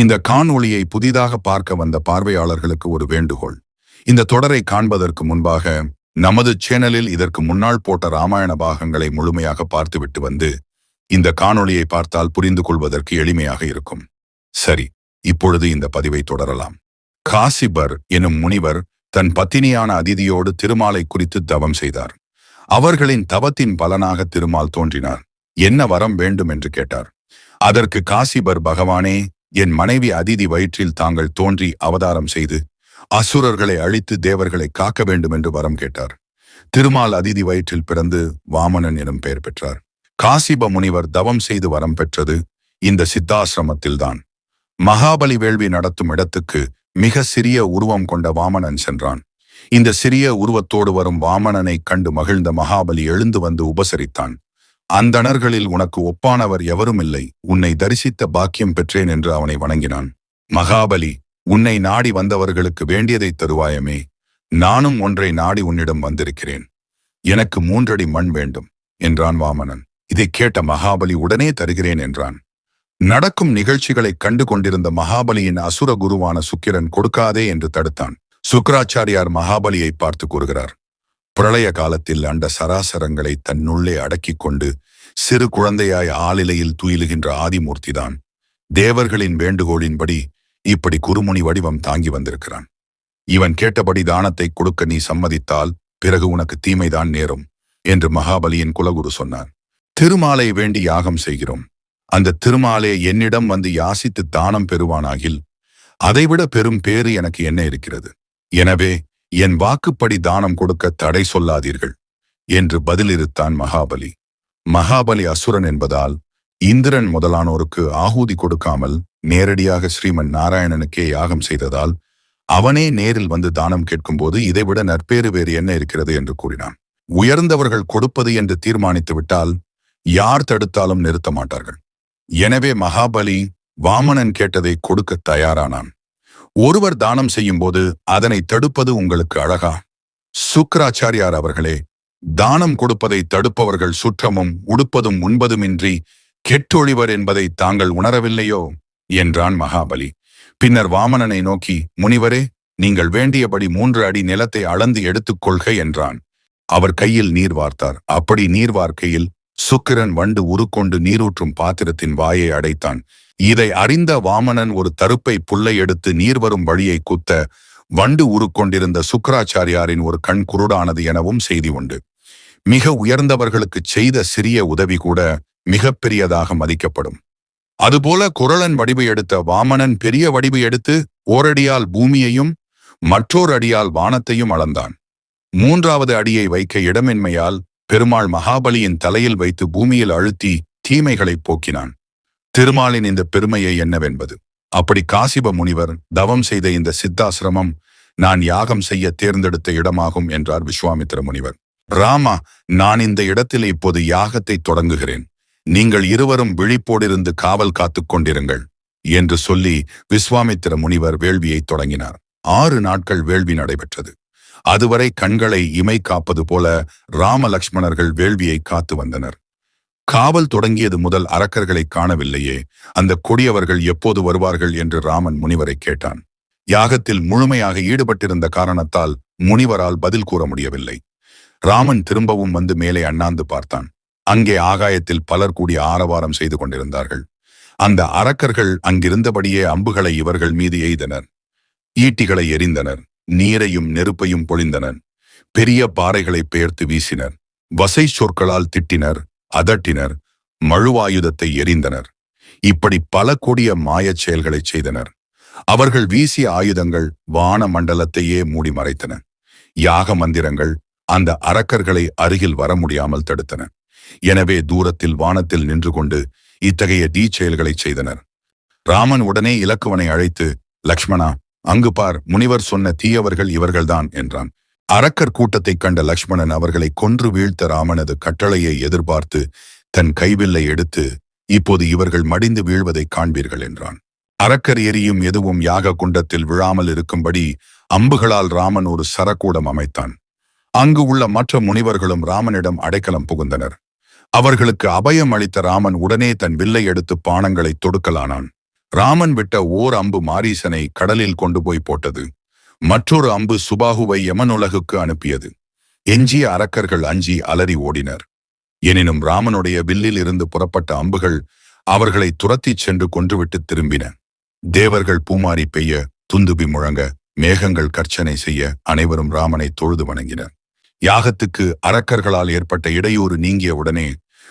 இந்த காணொளியை புதிதாக பார்க்க வந்த பார்வையாளர்களுக்கு ஒரு வேண்டுகோள். இந்த தொடரை காண்பதற்கு முன்பாக நமது சேனலில் இதற்கு முன்னால் போட்ட ராமாயண பாகங்களை முழுமையாக பார்த்துவிட்டு வந்து இந்த காணொளியை பார்த்தால் புரிந்து கொள்வதற்கு எளிமையாக இருக்கும். சரி இப்பொழுது இந்த பதிவை தொடரலாம். காசிபர் எனும் முனிவர் தன் பத்தினியான அதிதியோடு திருமாலை குறித்து தவம் செய்தார். அவர்களின் தவத்தின் பலனாக திருமால் தோன்றினார். என்ன வரம் வேண்டும் என்று கேட்டார். அதற்கு காசிபர் பகவானே என் மனைவி அதிதி வயிற்றில் தாங்கள் தோன்றி அவதாரம் செய்து அசுரர்களை அழித்து தேவர்களை காக்க வேண்டும் என்று வரம் கேட்டார். திருமால் அதிதி வயிற்றில் பிறந்து வாமனன் எனும் பெயர் பெற்றார். காசிப முனிவர் தவம் செய்து வரம் பெற்றது இந்த சித்தாசிரமத்தில்தான். மகாபலி வேள்வி நடத்தும் இடத்துக்கு மிக சிறிய உருவம் கொண்ட வாமனன் சென்றான். இந்த சிறிய உருவத்தோடு வரும் வாமனனை கண்டு மகிழ்ந்த மகாபலி எழுந்து வந்து உபசரித்தான். அந்தணர்களில் உனக்கு ஒப்பானவர் எவரும் இல்லை. உன்னை தரிசித்த பாக்கியம் பெற்றேன் என்று அவனை வணங்கினான். மகாபலி உன்னை நாடி வந்தவர்களுக்கு வேண்டியதை தருவாயமே. நானும் ஒன்றை நாடி உன்னிடம் வந்திருக்கிறேன். எனக்கு மூன்றடி மண் வேண்டும் என்றான் வாமனன். இதைக் கேட்ட மகாபலி உடனே தருகிறேன் என்றான். நடக்கும் நிகழ்ச்சிகளைக் கண்டு கொண்டிருந்த மகாபலியின் அசுர குருவான சுக்கிரன் கொடுக்காதே என்று தடுத்தான். சுக்கராச்சாரியார் மகாபலியை பார்த்து கூறுகிறார். பிரளய காலத்தில் அண்ட சராசரங்களை தன்னுள்ளே அடக்கிக் கொண்டு சிறு குழந்தையாய் ஆளிலையில் துயிலுகின்ற ஆதிமூர்த்திதான். தேவர்களின் வேண்டுகோளின்படி இப்படி குருமுனி வடிவம் தாங்கி வந்திருக்கிறான். இவன் கேட்டபடி தானத்தை கொடுக்க நீ சம்மதித்தால் பிறகு உனக்கு தீமைதான் நேரும் என்று மகாபலியின் குலகுரு சொன்னார். திருமாலை வேண்டி யாகம் செய்கிறோம். அந்த திருமாலே என்னிடம் வந்து யாசித்து தானம் பெறுவானாகில் அதைவிட பெரும் பேறு எனக்கு என்ன இருக்கிறது? எனவே என் வாக்குப்படி தானம் கொடுக்க தடை சொல்லாதீர்கள் என்று பதிலிருத்தான் மகாபலி. மகாபலி அசுரன் என்பதால் இந்திரன் முதலானோருக்கு ஆகூதி கொடுக்காமல் நேரடியாக ஸ்ரீமன் நாராயணனுக்கே யாகம் செய்ததால் அவனே நேரில் வந்து தானம் கேட்கும்போது இதைவிட நற்பேறு வேறு என்ன இருக்கிறது என்று கூறினான். உயர்ந்தவர்கள் கொடுப்பது என்று தீர்மானித்து விட்டால் யார் தடுத்தாலும் நிறுத்த மாட்டார்கள் எனவே மகாபலி வாமனன் கேட்டதை கொடுக்க தயாரானான். ஒருவர் தானம் செய்யும்போது அதனை தடுப்பது உங்களுக்கு அழகா? சுக்கராச்சாரியார் அவர்களே தானம் கொடுப்பதை தடுப்பவர்கள் சுற்றமும் உடுப்பதும் உண்பதுமின்றி கெட்டொழிவர் என்பதை தாங்கள் உணரவில்லையோ? என்றான் மகாபலி. பின்னர் வாமனனை நோக்கி முனிவரே நீங்கள் வேண்டியபடி மூன்று அடி நிலத்தை அளந்து எடுத்துக்கொள்க என்றான். அவர் கையில் நீர் வார்த்தார். அப்படி நீர் வார்க்கையில் சுக்கிரன் வண்டு உருக்கொண்டு நீரூற்றும் பாத்திரத்தின் வாயை அடைத்தான். இதை அறிந்த வாமனன் ஒரு தருப்பை புல்லை எடுத்து நீர் வரும் வழியை குத்த வண்டு உருக்கொண்டிருந்த சுக்கராச்சாரியாரின் ஒரு கண் குருடானது எனவும் செய்தி உண்டு. மிக உயர்ந்தவர்களுக்கு செய்த சிறிய உதவி கூட மிகப்பெரியதாக மதிக்கப்படும். அதுபோல குரலன் வடிவு எடுத்த வாமனன் பெரிய வடிவு எடுத்து ஓரடியால் பூமியையும் மற்றோர் அடியால் வானத்தையும் அளந்தான். மூன்றாவது அடியை வைக்க இடமின்மையால் பெருமாள் மகாபலியின் தலையில் வைத்து பூமியில் அழுத்தி தீமைகளை போக்கினான். திருமாலின் இந்த பெருமையை என்னவென்பது? அப்படி காசிப முனிவர் தவம் செய்த இந்த சித்தாசிரமம் நான் யாகம் செய்ய தேர்ந்தெடுத்த இடமாகும் என்றார் விஸ்வாமித்திர முனிவர். ராமா நான் இந்த இடத்தில் இப்போது யாகத்தை தொடங்குகிறேன். நீங்கள் இருவரும் விழிப்போடிருந்து காவல் காத்துக் கொண்டிருங்கள் என்று சொல்லி விஸ்வாமித்திர முனிவர் வேள்வியை தொடங்கினார். ஆறு நாட்கள் வேள்வி நடைபெற்றது. அதுவரை கண்களை இமை காப்பது போல ராம லக்ஷ்மணர்கள் வேள்வியை காத்து வந்தனர். காவல் தொடங்கியது முதல் அரக்கர்களை காணவில்லையே. அந்த கொடியவர்கள் எப்போது வருவார்கள் என்று ராமன் முனிவரை கேட்டான். யாகத்தில் முழுமையாக ஈடுபட்டிருந்த காரணத்தால் முனிவரால் பதில் கூற முடியவில்லை. ராமன் திரும்பவும் வந்து மேலே அண்ணாந்து பார்த்தான். அங்கே ஆகாயத்தில் பலர் கூடி ஆரவாரம் செய்து கொண்டிருந்தார்கள். அந்த அரக்கர்கள் அங்கிருந்தபடியே அம்புகளை இவர்கள் மீது எய்தனர். ஈட்டிகளை எரிந்தனர். நீரையும் நெருப்பையும் பொழிந்தனர். பெரிய பாறைகளை பெயர்த்து வீசினர். வசை சொற்களால் திட்டினர். அதட்டினர் மழுவாயுதத்தை எரிந்தனர். இப்படி பல கொடிய மாயச் செயல்களைச் செய்தனர். அவர்கள் வீசிய ஆயுதங்கள் வான மண்டலத்தையே மூடி மறைத்தன யாக மந்திரங்கள் அந்த அரக்கர்களை அருகில் வர முடியாமல் தடுத்தன. எனவே தூரத்தில் வானத்தில் நின்று கொண்டு இத்தகைய தீ செயல்களைச் செய்தனர். ராமன் உடனே இலக்குவனை அழைத்து லக்ஷ்மணா அங்கு பார் முனிவர் சொன்ன தீயவர்கள் இவர்கள்தான் என்றான். அரக்கர் கூட்டத்தைக் கண்ட லக்ஷ்மணன் அவர்களை கொன்று வீழ்த்த ராமனது கட்டளையை எதிர்பார்த்து தன் கைவில்லை எடுத்து இப்போது இவர்கள் மடிந்து வீழ்வதைக் காண்பீர்கள் என்றான். அரக்கர் எரியும் எதுவும் யாக குண்டத்தில் விழாமல் இருக்கும்படி அம்புகளால் ராமன் ஒரு சரக்கூடம் அமைத்தான். அங்கு உள்ள மற்ற முனிவர்களும் ராமனிடம் அடைக்கலம் புகுந்தனர். அவர்களுக்கு அபயம் அளித்த ராமன் உடனே தன் வில்லை எடுத்து பானங்களை தொடுக்கலானான். ராமன் விட்ட ஓர் அம்பு மாரீசனை கடலில் கொண்டு போய் போட்டது. மற்றொரு அம்பு சுபாகுவை யமனுலகுக்கு அனுப்பியது. எஞ்சிய அரக்கர்கள் அஞ்சி அலறி ஓடினர். எனினும் ராமனுடைய வில்லில் இருந்து புறப்பட்ட அம்புகள் அவர்களை துரத்திச் சென்று கொன்றுவிட்டு திரும்பின. தேவர்கள் பூமாரி பெய்ய துந்துபி முழங்க மேகங்கள் கர்ச்சனை செய்ய அனைவரும் ராமனை தொழுது வணங்கினர். யாகத்துக்கு அரக்கர்களால் ஏற்பட்ட இடையூறு நீங்கிய உடனே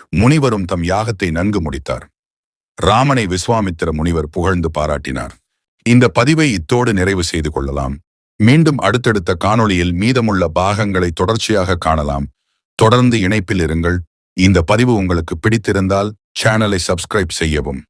முனிவரும் தம் யாகத்தை நன்கு முடித்தார். ராமனை விஸ்வாமித்திர முனிவர் புகழ்ந்து பாராட்டினார். இந்த பதிவை இத்தோடு நிறைவு செய்து கொள்ளலாம். மீண்டும் அடுத்தடுத்த காணொளியில் மீதமுள்ள பாகங்களை தொடர்ச்சியாக காணலாம். தொடர்ந்து இணைப்பில் இருங்கள். இந்த பதிவு உங்களுக்கு பிடித்திருந்தால் சேனலை சப்ஸ்கிரைப் செய்யவும்.